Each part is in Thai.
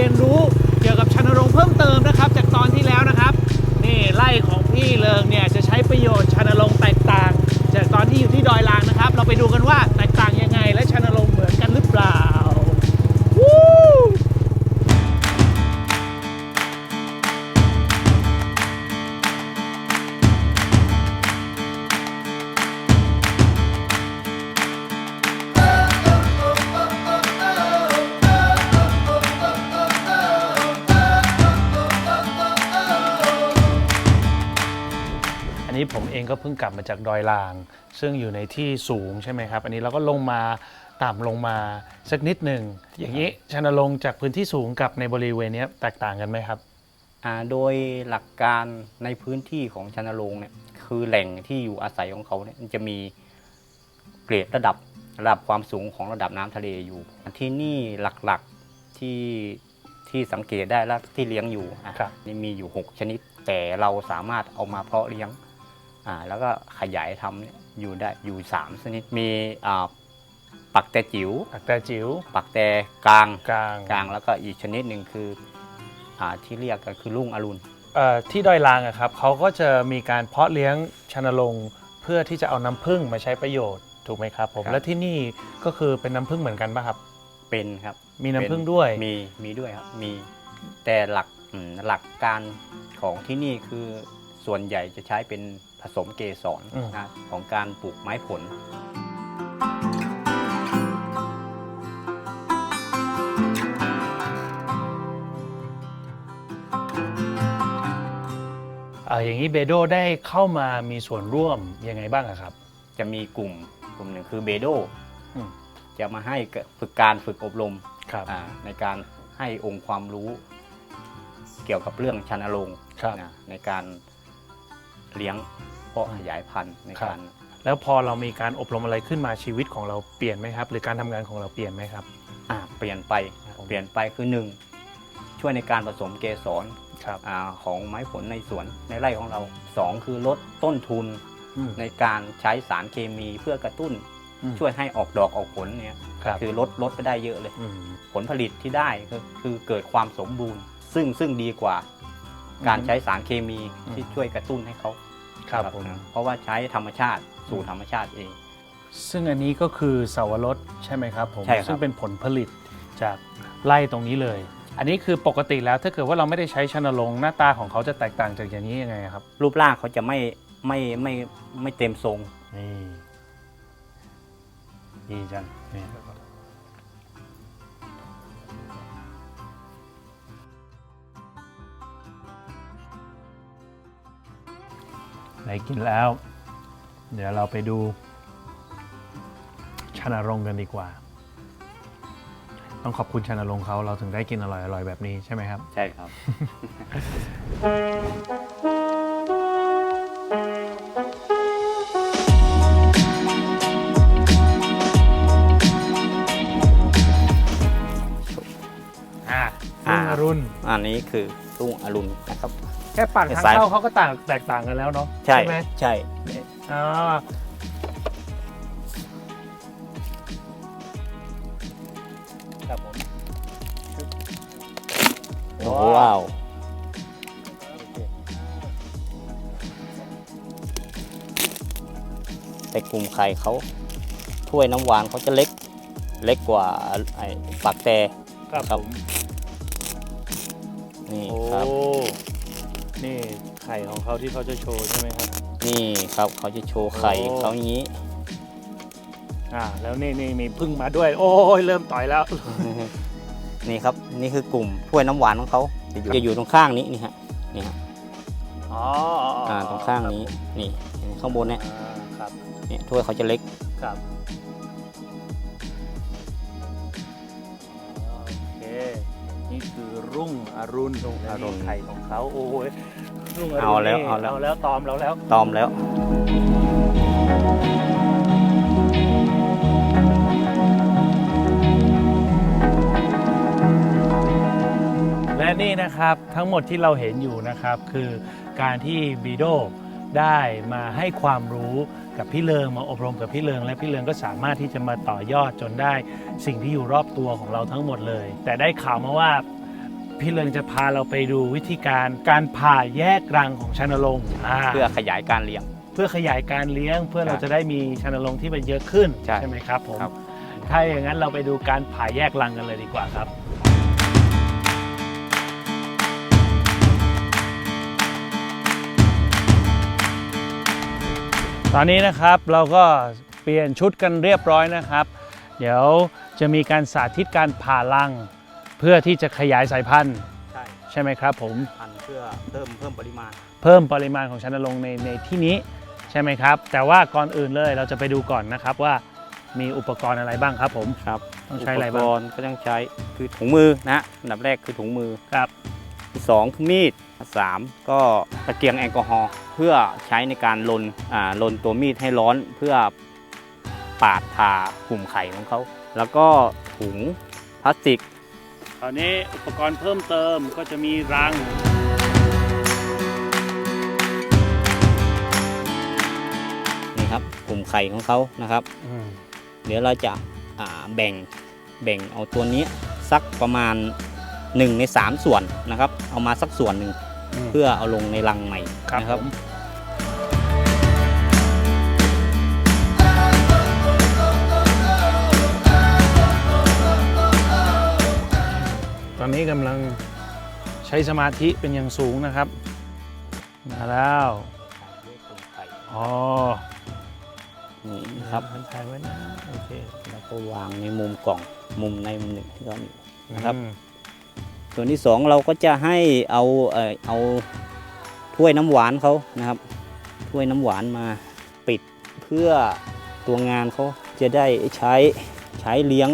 เรียนรู้ นนี้ผมเองก็เพิ่งกลับมาจากดอยลาง ซึ่งอยู่ในที่สูงใช่ไหมครับ อันนี้เราก็ลงมาต่ำลงมาสักนิดหนึ่งอย่างนี้ชนลงค์จากพื้นที่สูงกับในบริเวณเนี้ยแตกต่างกันไหมครับอ่าโดยหลักการในพื้นที่ของชันโรงเนี่ยคือแหล่งที่อยู่อาศัยของเขาเนี่ยมันจะมีเกรดระดับระดับความสูงของระดับน้ำทะเลอยู่ ที่นี่หลักๆที่ที่สังเกตได้และที่เลี้ยงอยู่อะครับนี่มีอยู่ 6 ชนิด แต่เราสามารถเอามาเพาะเลี้ยง อ่าแล้วก็ขยายทำเนี่ยอยู่ได้อยู่ 3 ชนิดมีอ่าปักแต่จิ๋วอักแต่จิ๋วปักแต่กลางกลางกลางแล้วก็อีกชนิดหนึ่งคืออ่าที่เรียกก็คือลุ่งอรุณ เอ่อที่ดอยลางอะครับเขาก็จะมีการเพาะเลี้ยงชนลงค์เพื่อที่จะเอาน้ำผึ้งมาใช้ประโยชน์ถูกไหมครับผมครับ และที่นี่ก็คือเป็นน้ำผึ้งเหมือนกันป่ะครับ เป็นครับ มีน้ำผึ้งเป็นด้วย มีมีด้วยครับมีแต่หลักอืมหลักการของที่นี่คือส่วนใหญ่จะใช้เป็น ผสมเกสรอืม นะของการปลูกไม้ผล เอ่ออย่างนี้เบโดได้เข้ามามีส่วนร่วมยังไงบ้างอะครับ จะมีกลุ่มกลุ่มหนึ่งคือเบโดอืม จะมาให้ฝึกการฝึกอบรมครับ อ่าในการให้องค์ความรู้ เกี่ยวกับเรื่องชันโรงครับ นะในการเลี้ยง เพาะขยายพันธุ์ในครับการ แล้วพอเรามีการอบรมอะไรขึ้นมาชีวิตของเราเปลี่ยนไหมครับ หรือการทำงานของเราเปลี่ยนไหมครับ อ่าเปลี่ยนไปผม เปลี่ยนไปคือหนึ่งช่วยในการผสมเกสรครับอาของไม้ผลในสวนในไร่ของเราสองคือลดต้นทุนอืมในการใช้สารเคมีเพื่อกระตุ้นอืมช่วยให้ออกดอกออกผลเนี่ยครับคือลดลดไปได้เยอะเลยอืมผลผลิตที่ได้คือคือเกิดความสมบูรณ์ ซึ่งซึ่งดีกว่า การอืมใช้สารเคมีอืม ที่ช่วยกระตุ้นให้เขา ครับผมนะเพราะว่าใช้ธรรมชาติสู่ธรรมชาติเอง ซึ่งอันนี้ก็คือสาวรสใช่ไหมครับผมใช่ครับ ซึ่งเป็นผลผลิตจากไร่ตรงนี้เลย อันนี้คือปกติแล้วถ้าเกิดว่าเราไม่ได้ใช้ชนลงค์หน้าตาของเขาจะแตกต่างจากอย่างนี้ยังไงครับรูปร่างเขาจะไม่ไม่ไม่ไม่เต็มทรง นี่ ดีจังนี่ ได้กินแล้ว เดี๋ยวเราไปดูชานรงค์กันดีกว่า ต้องขอบคุณชานรงค์เขาเราถึงได้กินอร่อยๆแบบนี้ใช่ไหมครับ ใช่ครับ อ่าอ่ารุ่งอรุณ อันนี้คือตุ้งอรุณนะครับแค่ปากทางสายเข้าเขาก็ต่างแตกต่างกันแล้วเนาะใช่ไหมใช่อ่าครับผมโอ้ว้าวแต่กลุ่มไข่เขาถ้วยน้ำหวานเขาจะเล็ก เล็กกว่าไอ้ปักแต่ครับ นี่ไข่ของเขาที่เขาจะโชว์ใช่ไหมครับ นี่ครับเขาจะโชว์ไข่โอ้เขาอย่างนี้ อ่า แล้วนี่นี่มีพึ่งมาด้วย โอ้ยเริ่มต่อยแล้ว นี่ครับ นี่คือกลุ่มถ้วยน้ำหวานของเขาจะอยู่จะอยู่ตรงข้างนี้นี่ฮะนี่ฮะอ๋ออ่าตรงข้างนี้นี่ข้างบนเนี่ยอ่าครับเนี่ยถ้วยเขาจะเล็กครับ นี่คือรุ่งอรุณรุ่งอรุณไข่ของเขาโอ้ยรุ่งอรุณเอาแล้วนี่เอาแล้วเอาแล้ว ตอมเราแล้ว ตอมแล้ว และนี่นะครับทั้งหมดที่เราเห็นอยู่นะครับ คือการที่บีโด ได้มาให้ความรู้กับพี่เลิงมาอบรมกับพี่เลิง และพี่เลิงก็สามารถที่จะมาต่อยอดจนได้สิ่งที่อยู่รอบตัวของเราทั้งหมดเลย แต่ได้ข่าวมาว่าพี่เลิงจะพาเราไปดูวิธีการการผ่าแยกรังของชานลงอ่าเพื่อขยายการเลี้ยง เพื่อขยายการเลี้ยง เพื่อครับเราจะได้มีชานลงที่มันเยอะขึ้นใช่ไหมครับผมครับถ้าอย่างนั้นเราไปดูการผ่าแยกรังกันเลยดีกว่าครับ ตอนนี้นะครับเราก็เปลี่ยนชุดกันเรียบร้อยนะครับ เดี๋ยวจะมีการสาธิตการผ่ารัง เพื่อที่จะขยายสายพันธุ์ใช่ใช่ไหมครับผม พันธุ์เพื่อเพิ่มเพิ่มปริมาณ เพิ่มปริมาณของชานลงในในที่นี้ใช่ไหมครับ แต่ว่าก่อนอื่นเลยเราจะไปดูก่อนนะครับว่ามีอุปกรณ์อะไรบ้างครับผมครับต้องใช้อะไรบ้างปกรณ์ก็ต้องใช้คือถุงมือนะฮะอันดับแรกคือถุงมือครับที่สองคือมีดสามก็ตะเกียงแอลกอฮอล์ เพื่อใช้ในการลนอ่าลนตัวมีดให้ร้อนเพื่อปาดผ่ากลุ่มไข่ของเขา แล้วก็ถุงพลาสติกตอนนี้อุปกรณ์เพิ่มเติมก็จะมีรังนี่ครับกลุ่มไข่ของเขานะครับเดี๋ยวเราจะอ่าแบ่งแบ่งเอาตัวนี้สักประมาณ 1 ใน 3 ส่วนนะครับ เอามาสักส่วนหนึ่ง เพื่อเอาลงในรังใหม่ครับนะผมตอนนี้กำลังใช้สมาธิเป็นอย่างสูงนะครับ มาแล้วกลุ่มไข่อ๋อนี่นะครับมันถ่ายไว้นะโอเคแล้วก็วางในมุมกล่องมุมในมุมหนึ่งที่เรามีนะครับอืม ส่วนที่สองเราก็จะให้เอาเอ่อเอาถ้วยน้ำหวานเขานะครับ ถ้วยน้ำหวานมาปิดเพื่อตัวงานเขาจะได้ใช้ใช้เลี้ยง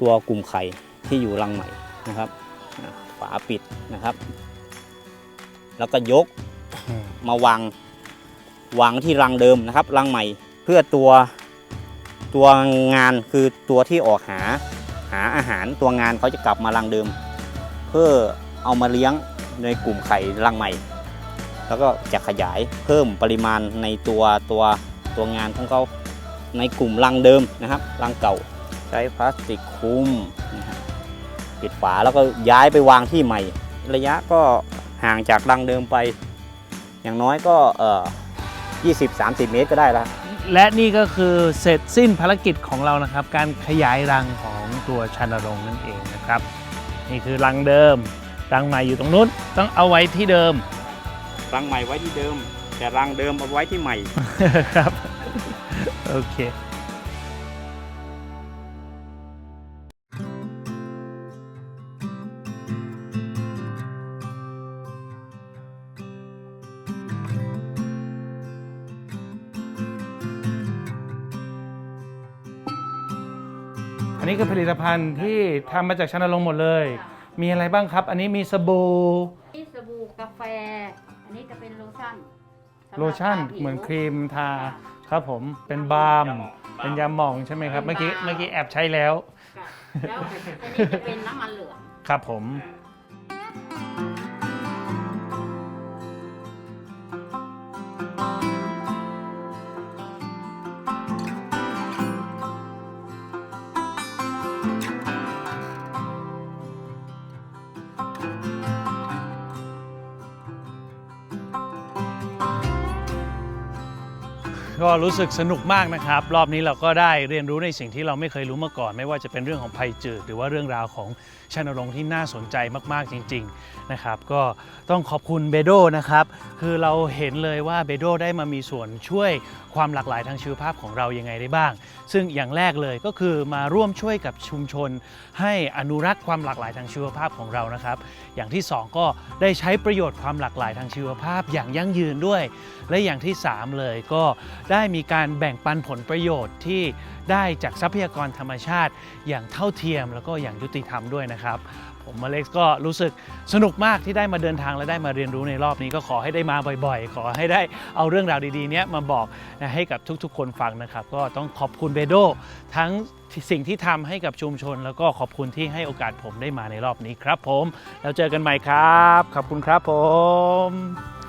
ตัวกลุ่มไข่ที่อยู่รังใหม่นะครับอะฝาปิดนะครับ แล้วก็ยกอืมมาวางวางที่รังเดิมนะครับรังใหม่เพื่อตัวตัวงานคือตัวที่ออกหาหาอาหารตัวงานเขาจะกลับมารังเดิม เพื่อเอามาเลี้ยงในกลุ่มไข่รังใหม่ แล้วก็จะขยายเพิ่มปริมาณในตัวตัวตัวงานของเขาในกลุ่มรังเดิมนะครับรังเก่าใช้พลาสติกคุมนะฮะปิดฝาแล้วก็ย้ายไปวางที่ใหม่ ระยะก็ห่างจากรังเดิมไป อย่างน้อยก็เอ่อ20-30 เมตรก็ได้แล้ว และนี่ก็คือเสร็จสิ้นภารกิจของเรานะครับ การขยายรังของตัวชันรงค์นั่นเองนะครับ นี่คือรังเดิม รังใหม่อยู่ตรงนู้นต้องเอาไว้ที่เดิม รังใหม่ไว้ที่เดิม แต่รังเดิมเอาไว้ที่ใหม่ ครับ โอเค อันนี้คือผลิตภัณฑ์ที่ทำมาจากชานลงค์หมดเลย มีอะไรบ้างครับ อันนี้มีสบู่ นี่สบู่กาแฟ อันนี้จะเป็นโลชั่นสำหรับโลชั่นทาผิว เหมือนครีมทาค่ะครับผมเป็นบาล์มเป็นยาหมองใช่ไหมครับ เป็เมื่อนกี้บาล์มเมื่อกี้แอบใช้แล้ว ค่ะแล้วอันนี้จะเป็นน้ำมันเหลือง ครับผม ก็รู้สึกสนุกมากนะครับ รอบนี้เราก็ได้เรียนรู้ในสิ่งที่เราไม่เคยรู้มาก่อน ไม่ว่าจะเป็นเรื่องของภัยจืด หรือว่าเรื่องราวของชานรงค์ที่น่าสนใจมากๆจริง ๆนะครับ ก็ต้องขอบคุณเบโดนะครับ คือเราเห็นเลยว่าเบโดได้มามีส่วนช่วย ความหลากหลายทางชีวภาพของเรายังไงได้บ้าง ซึ่งอย่างแรกเลยก็คือมาร่วมช่วยกับชุมชน ให้อนุรักษ์ความหลากหลายทางชีวภาพของเรานะครับ อย่างที่สองก็ได้ใช้ประโยชน์ความหลากหลายทางชีวภาพอย่างยั่งยืนด้วย และอย่างที่ 3 เลยก็ได้มีการแบ่งปันผลประโยชน์ที่ได้จากทรัพยากรธรรมชาติ อย่างเท่าเทียมแล้วก็อย่างยุติธรรมด้วยนะครับ ผมอเล็กซ์ก็รู้สึกสนุกมากที่ได้มาเดินทางและได้มาเรียนรู้ในรอบนี้ก็ขอให้ได้มาบ่อยๆ ขอให้ได้เอาเรื่องราวดีๆเนี้ยมาบอกให้กับทุกๆ คนฟังนะครับ ก็ต้องขอบคุณเบโดทั้งสิ่งที่ทำให้กับชุมชน แล้วก็ขอบคุณที่ให้โอกาสผมได้มาในรอบนี้ครับผม แล้วเจอกันใหม่ครับ ขอบคุณครับผม